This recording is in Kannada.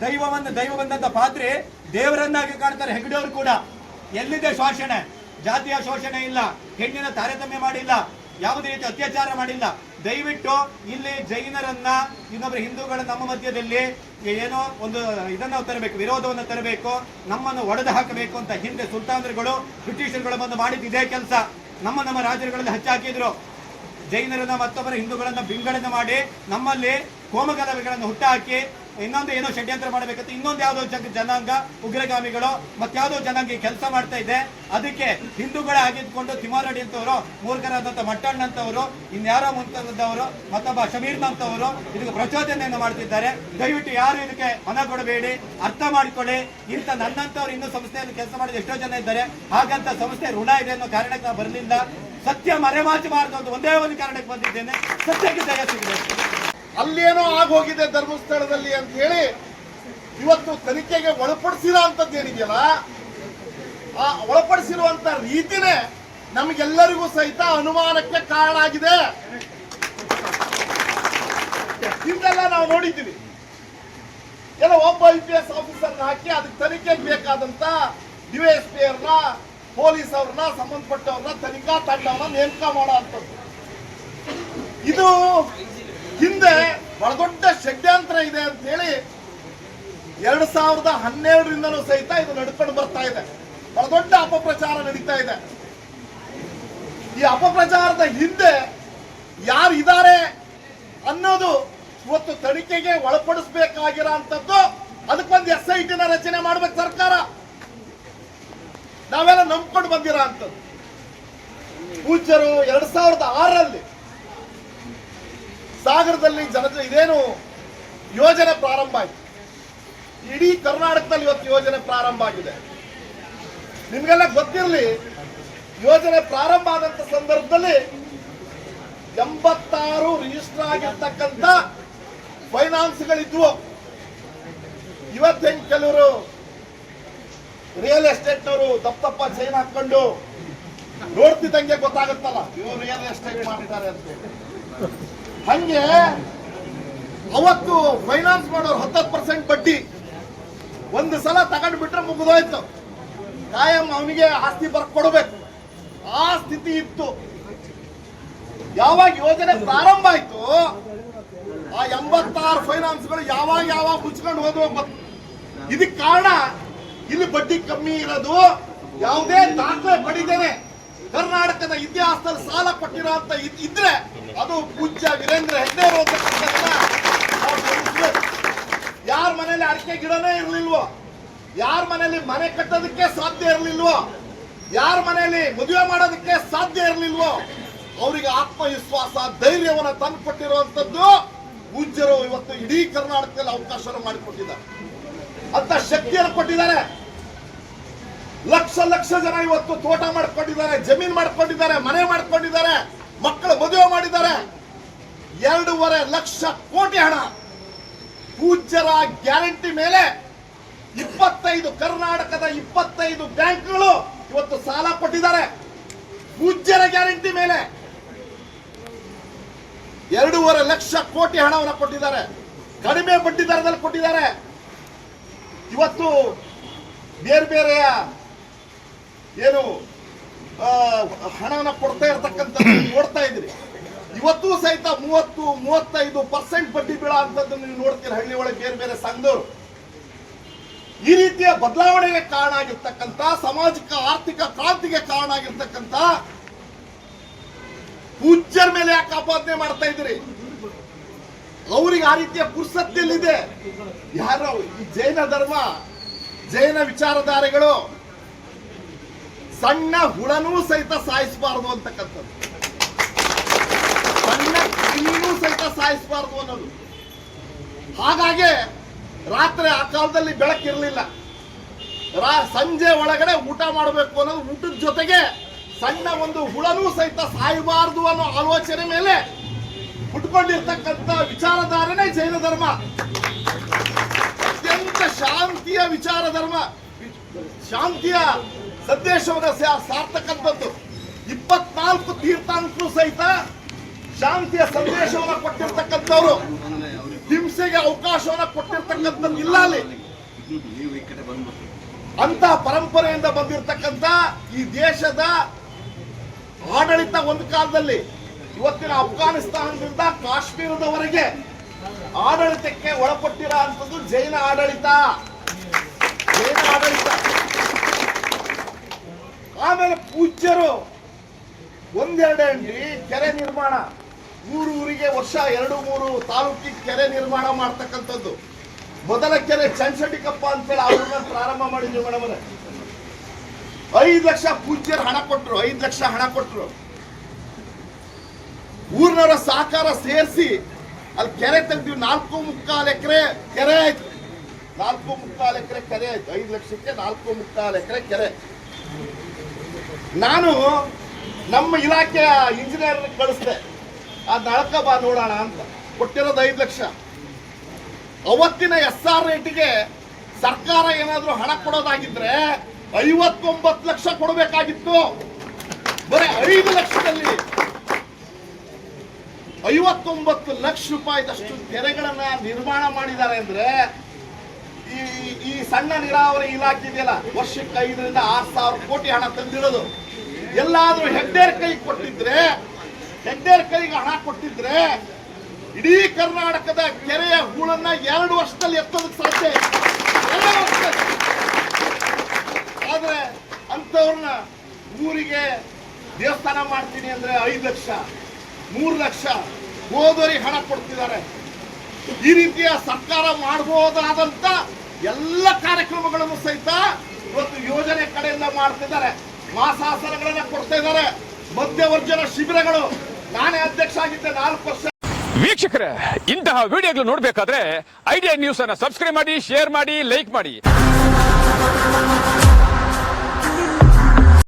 ದೈವವನ್ನು ದೈವ ಬಂದಂತ ಪಾತ್ರೆ ದೇವರನ್ನಾಗಿ ಕಾಣ್ತಾರೆ ಹೆಗ್ಡೆಯವರು ಕೂಡ. ಎಲ್ಲಿದೆ ಶೋಷಣೆ? ಜಾತಿಯ ಶೋಷಣೆ ಇಲ್ಲ. ಹೆಣ್ಣಿನ ತಾರತಮ್ಯ ಮಾಡಿಲ್ಲ. ಯಾವುದೇ ರೀತಿ ಅತ್ಯಾಚಾರ ಮಾಡಿಲ್ಲ. ದಯವಿಟ್ಟು ಇಲ್ಲಿ ಜೈನರನ್ನ ಇನ್ನೊಬ್ಬರು ಹಿಂದೂಗಳ ನಮ್ಮ ಮಧ್ಯದಲ್ಲಿ ಏನೋ ಒಂದು ಇದನ್ನ ತರಬೇಕು, ವಿರೋಧವನ್ನು ತರಬೇಕು, ನಮ್ಮನ್ನು ಒಡೆದು ಹಾಕಬೇಕು ಅಂತ ಹಿಂದೆ ಸುಲ್ತಾನರುಗಳು, ಬ್ರಿಟಿಷರುಗಳು ಬಂದು ಮಾಡಿದ ಇದೇ ಕೆಲಸ. ನಮ್ಮ ನಮ್ಮ ರಾಜ್ಯಗಳಲ್ಲಿ ಹಚ್ಚಾಕಿದ್ರು. ಜೈನರನ್ನ ಮತ್ತೊಬ್ಬರ ಹಿಂದೂಗಳನ್ನ ಬಿಂಗಡನೆ ಮಾಡಿ ನಮ್ಮಲ್ಲಿ ಕೋಮಗಲಭೆಗಳನ್ನು ಹುಟ್ಟುಹಾಕಿ ಇನ್ನೊಂದು ಏನೋ ಷಡ್ಯಂತ್ರ ಮಾಡಬೇಕಂತ ಇನ್ನೊಂದು ಯಾವುದೋ ಜನ ಜನಾಂಗ, ಉಗ್ರಗಾಮಿಗಳು ಮತ್ತಾವುದೋ ಜನಾಂಗ ಕೆಲಸ ಮಾಡ್ತಾ ಇದೆ. ಅದಕ್ಕೆ ಹಿಂದೂಗಳೇ ಆಗಿದ್ಕೊಂಡು ತಿಮಾರಡಿ ಅಂತವರು ಮೂರ್ಖರಾದಂಥ ಮಟ್ಟಣ್ಣ ಅಂತವರು, ಇನ್ಯಾರೋ ಮುಂತಾದವರು ಮತ್ತೊಬ್ಬ ಶಮೀರ್ ಅಂತವರು ಇದಕ್ಕೆ ಪ್ರಚೋದನೆಯನ್ನು ಮಾಡ್ತಿದ್ದಾರೆ. ದಯವಿಟ್ಟು ಯಾರು ಇದಕ್ಕೆ ಮನ ಕೊಡಬೇಡಿ, ಅರ್ಥ ಮಾಡಿಕೊಳ್ಳಿ. ಇಂಥ ನನ್ನಂತವ್ರು ಇನ್ನೂ ಸಂಸ್ಥೆಯಲ್ಲಿ ಕೆಲಸ ಮಾಡಿದ ಎಷ್ಟೋ ಜನ ಇದ್ದಾರೆ. ಹಾಗಂತ ಸಂಸ್ಥೆ ಋಣ ಇದೆ ಅನ್ನೋ ಕಾರಣಕ್ಕೆ ನಾವು ಬರಲಿಲ್ಲ. ಸತ್ಯ ಮರೆಮಾಚಬಾರದು ಅಂತ ಒಂದೇ ಒಂದು ಕಾರಣಕ್ಕೆ ಬಂದಿದ್ದೇನೆ. ಸತ್ಯಕ್ಕೆ ಜಯ ಸಿಗಬೇಕು. ಅಲ್ಲೇನೋ ಆಗೋಗಿದೆ ಧರ್ಮಸ್ಥಳದಲ್ಲಿ ಅಂತ ಹೇಳಿ ಇವತ್ತು ತನಿಖೆಗೆ ಒಳಪಡಿಸಿರೋ ಏನಿದೆಯಲ್ಲ ಆ ಒಳಪಡಿಸಿರುವಂತ ರೀತಿನೇ ನಮಗೆಲ್ಲರಿಗೂ ಸಹಿತ ಅನುಮಾನಕ್ಕೆ ಕಾರಣ ಆಗಿದೆ. ಹಿಂದೆಲ್ಲ ನಾವು ನೋಡಿದ್ದೀವಿ. ಎಲ್ಲ ಒಬ್ಬ ಐ ಪಿ ಎಸ್ ಆಫೀಸರ್ನ ಹಾಕಿ ಅದಕ್ಕೆ ತನಿಖೆಗೆ ಬೇಕಾದಂತ ಪಿ ಅವ್ರನ್ನ, ಪೊಲೀಸ್ ಅವ್ರನ್ನ, ಸಂಬಂಧಪಟ್ಟವ್ರನ್ನ ತನಿಖಾ ತಂಡವನ್ನ ನೇಮಕ ಮಾಡೋ ಅಂಥದ್ದು. ಇದು ಹಿಂದೆ ಬಹಳ ದೊಡ್ಡ ಷಡ್ಯಂತ್ರ ಇದೆ ಅಂತ ಹೇಳಿ ಎರಡ್ ಸಾವಿರದ ಹನ್ನೆರಡರಿಂದಲೂ ಸಹಿತ ಇದು ನಡ್ಕೊಂಡು ಬರ್ತಾ ಇದೆ. ಬಹಳ ದೊಡ್ಡ ಅಪಪ್ರಚಾರ ನಡೀತಾ ಇದೆ. ಈ ಅಪಪ್ರಚಾರದ ಹಿಂದೆ ಯಾರು ಇದ್ದಾರೆ ಅನ್ನೋದು ಇವತ್ತು ತನಿಖೆಗೆ ಒಳಪಡಿಸಬೇಕಾಗಿರೋ ಅದಕ್ಕೆ ಅದಕ್ಕೊಂದು ಎಸ್ ಐ ರಚನೆ ಮಾಡ್ಬೇಕು ಸರ್ಕಾರ. ನಾವೆಲ್ಲ ನಂಬ್ಕೊಂಡು ಬಂದಿರೋ ಅಂತದ್ದು ಪೂಜ್ಯರು ಎರಡ್ ಸಾವಿರದ ಆರರಲ್ಲಿ ಸಾಗರದಲ್ಲಿ ಜನತೆ ಇದೇನು ಯೋಜನೆ ಪ್ರಾರಂಭ ಆಯಿತು. ಇಡೀ ಕರ್ನಾಟಕದಲ್ಲಿ ಇವತ್ತು ಯೋಜನೆ ಪ್ರಾರಂಭ ಆಗಿದೆ. ನಿಮ್ಗೆಲ್ಲ ಗೊತ್ತಿರಲಿ, ಯೋಜನೆ ಪ್ರಾರಂಭ ಆದಂತ ಸಂದರ್ಭದಲ್ಲಿ ಎಂಬತ್ತಾರು ರಿಜಿಸ್ಟರ್ ಆಗಿರ್ತಕ್ಕಂಥ ಫೈನಾನ್ಸ್ಗಳಿದ್ವು ಇವತ್ತು ಕೆಲವರು ರಿಯಲ್ ಎಸ್ಟೇಟ್ನವರು ದಪ್ಪ ಚೈನ್ ಹಾಕೊಂಡು ನೋಡ್ತಿದ್ದಂಗೆ ಗೊತ್ತಾಗುತ್ತಲ್ಲ, ಇವರು ರಿಯಲ್ ಎಸ್ಟೇಟ್ ಮಾಡ್ತಾರೆ ಅಂತ. ಹಂಗೆ ಅವತ್ತು ಫೈನಾನ್ಸ್ ಮಾಡೋರು ಹತ್ತತ್ತು ಪರ್ಸೆಂಟ್ ಬಡ್ಡಿ. ಒಂದು ಸಲ ತಗೊಂಡು ಬಿಟ್ರೆ ಮುಗಿದೋಯ್ತು. ಕಾಯಂ ಅವನಿಗೆ ಆಸ್ತಿ ಬರ್ಕೊಡ್ಬೇಕು. ಆ ಸ್ಥಿತಿ ಇತ್ತು. ಯಾವಾಗ ಯೋಜನೆ ಪ್ರಾರಂಭ ಆಯ್ತು, ಆ ಎಂಬತ್ತಾರು ಫೈನಾನ್ಸ್ಗಳು ಯಾವಾಗ ಯಾವಾಗ ಮುಚ್ಕೊಂಡು ಹೋದ್ರು ಗೊತ್ತು. ಇದಕ್ಕೆ ಕಾರಣ, ಇಲ್ಲಿ ಬಡ್ಡಿ ಕಮ್ಮಿ ಇರೋದು, ಯಾವುದೇ ದಾಖಲೆ ಪಡಿದೇನೆ. ಕರ್ನಾಟಕದ ಇತಿಹಾಸದಲ್ಲಿ ಸಾಲ ಕೊಟ್ಟಿರೋ ಅಂತ ಇದ್- ಇದ್ರೆ ಅದು ಪೂಜ್ಯ ವೀರೇಂದ್ರ ಹೆಗ್ಡೆ ಯಾರ ಮನೇಲಿ ಅಡಿಕೆ ಗಿಡನೇ ಇರ್ಲಿಲ್ವೋ? ಯಾರ ಮನೇಲಿ ಮನೆ ಕಟ್ಟೋದಕ್ಕೆ ಸಾಧ್ಯ ಇರ್ಲಿಲ್ವೋ? ಯಾರ ಮನೆಯಲ್ಲಿ ಮದುವೆ ಮಾಡೋದಕ್ಕೆ ಸಾಧ್ಯ ಇರ್ಲಿಲ್ವೋ? ಅವರಿಗೆ ಆತ್ಮವಿಶ್ವಾಸ, ಧೈರ್ಯವನ್ನು ತಂದು ಕೊಟ್ಟಿರುವಂತದ್ದು ಪೂಜ್ಯರು ಇವತ್ತು ಇಡೀ ಕರ್ನಾಟಕದಲ್ಲಿ ಅವಕಾಶವನ್ನು ಮಾಡಿಕೊಟ್ಟಿದ್ದಾರೆ. ಅಂತ ಶಕ್ತಿಯನ್ನು ಕೊಟ್ಟಿದ್ದಾರೆ. ಲಕ್ಷ ಲಕ್ಷ ಜನ ಇವತ್ತು ತೋಟ ಮಾಡ್ಕೊಂಡಿದ್ದಾರೆ, ಜಮೀನ್ ಮಾಡ್ಕೊಂಡಿದ್ದಾರೆ, ಮನೆ ಮಾಡ್ಕೊಂಡಿದ್ದಾರೆ, ಮಕ್ಕಳು ಮದುವೆ ಮಾಡಿದ್ದಾರೆ. ಎರಡೂವರೆ ಲಕ್ಷ ಕೋಟಿ ಹಣ ಪೂಜ್ಯರ ಗ್ಯಾರಂಟಿ ಮೇಲೆ ಇಪ್ಪತ್ತೈದು ಕರ್ನಾಟಕದ ಇಪ್ಪತ್ತೈದು ಬ್ಯಾಂಕ್ಗಳು ಇವತ್ತು ಸಾಲ ಕೊಟ್ಟಿದ್ದಾರೆ. ಪೂಜ್ಯರ ಗ್ಯಾರಂಟಿ ಮೇಲೆ ಎರಡೂವರೆ ಲಕ್ಷ ಕೋಟಿ ಹಣವನ್ನು ಕೊಟ್ಟಿದ್ದಾರೆ. ಕಡಿಮೆ ಬಡ್ಡಿ ದರದಲ್ಲಿ ಕೊಟ್ಟಿದ್ದಾರೆ. ಇವತ್ತು ಬೇರೆ ಬೇರೆಯ ಏನು ಹಣನ ಕೊಡ್ತಾ ಇರ್ತಕ್ಕಂಥ ನೋಡ್ತಾ ಇದ್ರಿ ಇವತ್ತು ಸಹಿತ ಮೂವತ್ತು, ಮೂವತ್ತೈದು ಪರ್ಸೆಂಟ್ ಬಡ್ಡಿ ಬೀಳ ಅಂತದ್ದು ನೀವು ನೋಡ್ತೀರಿ ಹಳ್ಳಿ ಒಳಗೆ ಬೇರೆ ಬೇರೆ ಸಂಘದವರು. ಈ ರೀತಿಯ ಬದಲಾವಣೆಗೆ ಕಾರಣ ಆಗಿರ್ತಕ್ಕಂಥ, ಸಾಮಾಜಿಕ, ಆರ್ಥಿಕ ಕ್ರಾಂತಿಗೆ ಕಾರಣ ಆಗಿರ್ತಕ್ಕಂಥ ಪೂಜ್ಯರ ಮೇಲೆ ಯಾಕೆ ಆಪಾದನೆ ಮಾಡ್ತಾ ಇದ್ರಿ ಅವ್ರಿಗೆ ಆ ರೀತಿಯ ಪುರ್ಸತ್ತಿಯಲ್ಲಿದೆ ಯಾರು ಈ ಜೈನ ಧರ್ಮ, ಜೈನ ವಿಚಾರಧಾರೆಗಳು ಸಣ್ಣ ಹುಳನೂ ಸಹಿತ ಸಾಯಿಸಬಾರದು ಅಂತಕ್ಕಂಥದ್ದು. ಸಣ್ಣ ಕ್ರಿಮಿನೂ ಸಹಿತ ಸಾಯಿಸಬಾರದು ಅನ್ನೋದು. ಹಾಗಾಗಿ ರಾತ್ರಿ ಆ ಕಾಲದಲ್ಲಿ ಬೆಳಕಿರಲಿಲ್ಲ. ರಾ ಸಂಜೆ ಒಳಗಡೆ ಊಟ ಮಾಡಬೇಕು ಅನ್ನೋದು ಊಟದ ಜೊತೆಗೆ ಸಣ್ಣ ಒಂದು ಹುಳನೂ ಸಹಿತ ಸಾಯಬಾರದು ಅನ್ನೋ ಆಲೋಚನೆ ಮೇಲೆ ಹುಟ್ಕೊಂಡಿರ್ತಕ್ಕಂಥ ವಿಚಾರಧಾರೆನೇ ಜೈನ ಧರ್ಮ. ಅತ್ಯಂತ ಶಾಂತಿಯ ವಿಚಾರ ಧರ್ಮ ಶಾಂತಿಯ ಸಂದೇಶವನ್ನು ಸಾ- ಸಾರ್ತಕ್ಕಂಥದ್ದು ಇಪ್ಪತ್ನಾಲ್ಕು ತೀರ್ಥಾಂಕರು ಸಹಿತ ಶಾಂತಿಯ ಸಂದೇಶವನ್ನು ಕೊಟ್ಟಿರ್ತಕ್ಕಂಥವ್ರು. ಹಿಂಸೆಗೆ ಅವಕಾಶವನ್ನು ಕೊಟ್ಟಿರ್ತಕ್ಕಂಥದ್ದು ಇಲ್ಲ ಅಲ್ಲಿ. ಅಂತ ಪರಂಪರೆಯಿಂದ ಬಂದಿರತಕ್ಕಂತ ಈ ದೇಶದ ಆಡಳಿತ ಒಂದು ಕಾಲದಲ್ಲಿ ಇವತ್ತಿನ ಅಫ್ಘಾನಿಸ್ತಾನದಿಂದ ಕಾಶ್ಮೀರದವರೆಗೆ ಆಡಳಿತಕ್ಕೆ ಒಳಪಟ್ಟಿರೋ ಅಂಥದ್ದು ಜೈನ ಆಡಳಿತ. ಜೈನ ಆಡಳಿತ. ಆಮೇಲೆ ಪೂಜ್ಯರು ಒಂದೆರಡು ಅಂಡಿ ಕೆರೆ ನಿರ್ಮಾಣ. ಊರು ಊರಿಗೆ ವರ್ಷ ಎರಡು ಮೂರು ತಾಲೂಕಿಗೆ ಕೆರೆ ನಿರ್ಮಾಣ ಮಾಡ್ತಕ್ಕಂಥದ್ದು. ಮೊದಲ ಕೆರೆ ಚನ್ಸಟಿಕಪ್ಪ ಅಂತೇಳಿ ಅವ್ರನ್ನ ಪ್ರಾರಂಭ ಮಾಡಿದ್ವಿ ಮೇಡಮ್ ಐದು ಲಕ್ಷ ಪೂಜ್ಯರು ಹಣ ಕೊಟ್ಟರು ಐದು ಲಕ್ಷ ಹಣ ಕೊಟ್ಟರು ಊರಿನವರ ಸಹಕಾರ ಸೇರಿಸಿ ಅಲ್ಲಿ ಕೆರೆ ತೆಗ್ದಿವಿ. ನಾಲ್ಕು ಮುಕ್ಕಾಲು ಎಕರೆ ಕೆರೆ ಆಯ್ತು. ನಾಲ್ಕು ಮುಕ್ಕಾಲು ಎಕರೆ ಕೆರೆ ಆಯ್ತು. ಐದು ಲಕ್ಷಕ್ಕೆ ನಾಲ್ಕು ಮುಕ್ಕಾಲು ಎಕರೆ ಕೆರೆ. ನಾನು ನಮ್ಮ ಇಲಾಖೆಯ ಇಂಜಿನಿಯರ್ ಕಳಿಸ್ದೆ. ಆ ನಳಕ ಬಾ ನೋಡೋಣ ಅಂತ. ಕೊಟ್ಟಿರೋದು ಐದು ಲಕ್ಷ. ಅವತ್ತಿನ ಎಸ್ ಆರ್ ರೇಟಿಗೆ ಸರ್ಕಾರ ಏನಾದರೂ ಹಣ ಕೊಡೋದಾಗಿದ್ರೆ ಐವತ್ತೊಂಬತ್ತು ಲಕ್ಷ ಕೊಡಬೇಕಾಗಿತ್ತು. ಬರೀ ಐದು ಲಕ್ಷದಲ್ಲಿ. ಐವತ್ತೊಂಬತ್ತು ಲಕ್ಷ ರೂಪಾಯಿದಷ್ಟು ಕೆರೆಗಳನ್ನ ನಿರ್ಮಾಣ ಮಾಡಿದ್ದಾರೆ ಅಂದ್ರೆ ಈ ಈ ಸಣ್ಣ ನೀರಾವರಿ ಇಲಾಖೆ ಇದೆಯಲ್ಲ, ವರ್ಷಕ್ಕೆ ಐದರಿಂದ ಆರು ಸಾವಿರ ಕೋಟಿ ಹಣ ತಂದಿರೋದು. ಎಲ್ಲಾದ್ರೂ ಹೆಗ್ಡೇರ್ ಕೈಗೆ ಕೊಟ್ಟಿದ್ರೆ, ಹೆಗ್ಡೇರ್ ಕೈಗೆ ಹಣ ಕೊಟ್ಟಿದ್ರೆ, ಇಡೀ ಕರ್ನಾಟಕದ ಕೆರೆಯ ಹೂಳನ್ನ ಎರಡು ವರ್ಷದಲ್ಲಿ ಎತ್ತೋದಕ್ಕೆ ಸಾಧ್ಯ ಆದ್ರೆ ಅಂಥವ್ರನ್ನ ಊರಿಗೆ ದೇವಸ್ಥಾನ ಮಾಡ್ತೀನಿ ಅಂದ್ರೆ ಐದು ಲಕ್ಷ, ಮೂರು ಲಕ್ಷ ಹೋದವರಿಗೆ ಹಣ ಕೊಡ್ತಿದ್ದಾರೆ. ಈ ರೀತಿಯ ಸರ್ಕಾರ ಮಾಡಬಹುದಾದಂತ ಎಲ್ಲ ಕಾರ್ಯಕ್ರಮಗಳನ್ನು ಸಹಿತ ಇವತ್ತು ಯೋಜನೆ ಕಡೆಯಿಂದ ಮಾಡ್ತಿದ್ದಾರೆ. ಮಾಸಾಸನಗಳನ್ನ ಕೊಡ್ತಾ ಇದ್ದಾರೆ. ಮಧ್ಯವರ್ಜನ ಶಿಬಿರಗಳು. ನಾನೇ ಅಧ್ಯಕ್ಷ ಆಗಿದ್ದೆ ನಾಲ್ಕು ವರ್ಷ. ವೀಕ್ಷಕರೇ, ಇಂತಹ ವಿಡಿಯೋಗಳು ನೋಡಬೇಕಾದ್ರೆ ಐಡಿಯಾ ನ್ಯೂಸ್ ಅನ್ನ ಸಬ್ಸ್ಕ್ರೈಬ್ ಮಾಡಿ ಶೇರ್ ಮಾಡಿ ಲೈಕ್ ಮಾಡಿ.